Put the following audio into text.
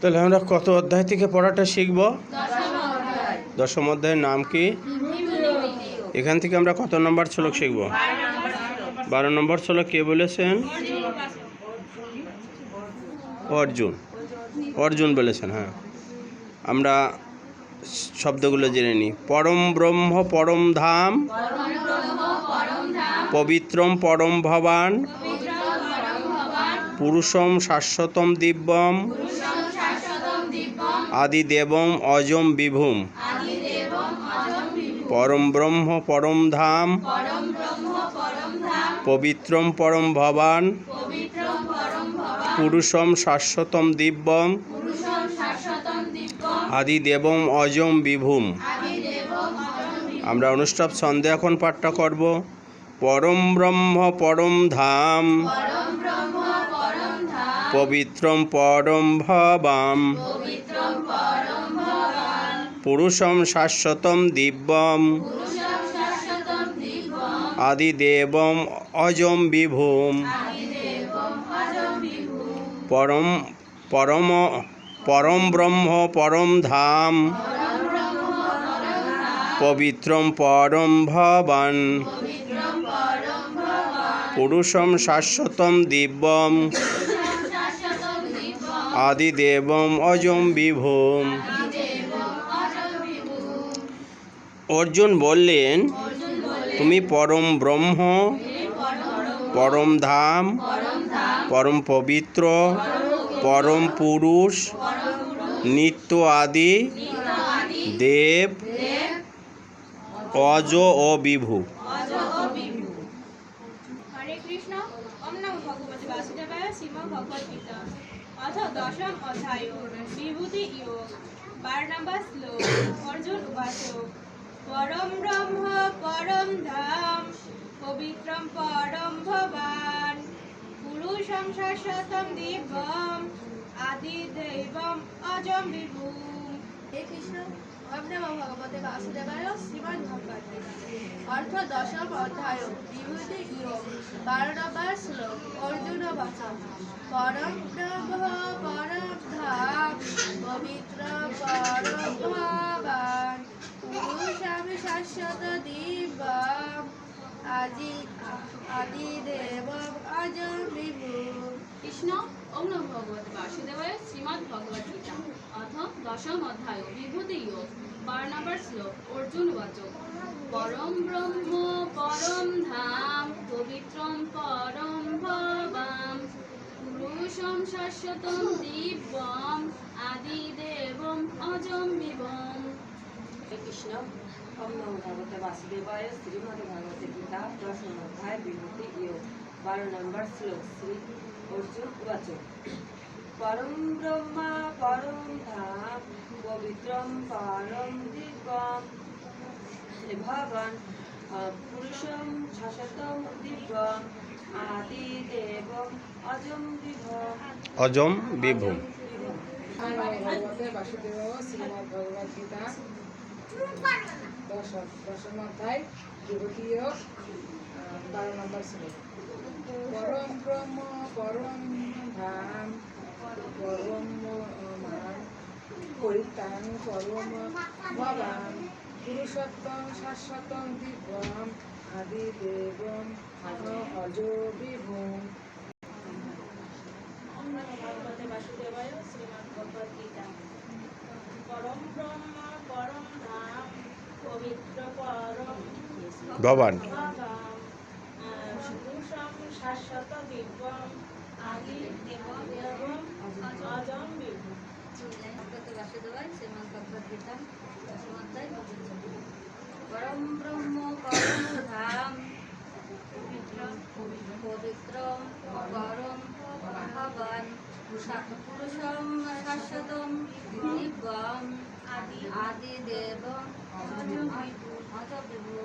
তাহলে আমরা কত অধ্যায় থেকে পড়াটা শিখব? দশম অধ্যায়ের নাম কি? এখান থেকে আমরা কত নম্বর শ্লোক শিখব? বারো নম্বর শ্লোক কে বলেছেন? অর্জুন। অর্জুন বলেছেন হ্যাঁ। আমরা শব্দগুলো জেনে নিই। পরম ব্রহ্ম পরম ধাম, পবিত্রম পরম ভবান, পুরুষম শাশ্বতম দিব্যম আদি দেবম অজম বিভুম। পরম ব্রহ্ম পরম ধাম। পবিত্রম পরম ভবান। পুরুষম শাশ্বতম দিব্যম। আদি দেবম অজম বিভুম। আমরা অনুষ্ঠব ছন্দে এখন পাঠটা করব। পরম ব্রহ্ম পরম ধাম। পবিত্রম পরম ভবাম। পুরুষম শাশ্বতম দিব্যম। আদিদেবম অজম বিভুম। পরম পরম পরম ব্রহ্ম পরম ধাম। পবিত্রম পরম ভবান। পুরুষম শাশ্বতম দিব্যম। আদিদেবম অজম বিভুম। অর্জুন বললেন, তুমি পরম ব্রহ্ম, পরম ধাম, পরম পবিত্র, পরম পুরুষ, নিত্য আদি, দেব, অজ ও বিভু। হরে কৃষ্ণ অথ দশম অধ্যায় বিভূতি ইয়োগ বার নাম্বার শ্লোক অর্জুন উপাসক পরম ব্রহ্ম, পরম ধাম, পবিত্রম পরম ভবান। পুরুষম শাশ্বতম দিব্যম আদি দেবম অজম বিভুম। হে কৃষ্ণ ওম ভগবতে বাসুদেবায় অর্থ দশম অধ্যায় বিভূতি যোগ বারো নম্বর শ্লোক পবিত্র পরম ভবান পুরুষাম শাশ্বত দিব্যম আদি আদি দেবম অজম বিভু। কৃষ্ণ ওম ভগবতে বাসুদেবায় শ্রীমদ্ ভগবদ গীতা অথ দশম অধ্যায় বিভূতি যোগ নম্বর শ্লোক অর্জুন বাচক। পরম ব্রহ্ম, পরম ধাম, পবিত্রম পরম ভবাম। পুরুষম শাশ্বতম দিব্যম আদি দেবম অজম হরে কৃষ্ণ, ওম নমো ভগবতে বাসুদেবায় শ্রীমদ্ ভগবতে গীতা, দশম অধ্যায়, বিভূতি ইয়োগ বারো নম্বর শ্লোক, শ্রী অর্জুন উবাচ পরম ব্রহ্মা পরম ধাম পবিত্রম পরম দিব্যম ভগবান পুরুষম শাশ্বতম দিব্যম আদি দেবম অজম বিভম অজম বিভুম বাসুদেব শ্রীমদ ভগবদ গীতা দশ দশম অধ্যায় বিভূতীয় বারো নম্বর শ্লোক পরম ব্রহ্ম পরম ধাম পরম পরম ভবান পুরুষোত্তম শাশ্বতম দিব্যম আদি দেবম অজ বিভূম বাসুদেবায় পরম পরম ভবান শাশ্বত দিব্যম আদি দেবম দেবম অজম বিভু ভগবতে বাসুদেবায় শ্রীমদ ভগবদ গীতা দশম পরম ব্রহ্ম পরম ধাম পবিত্র পরম ভগবান পুরুষম আদি আদি দেব অজ বিভু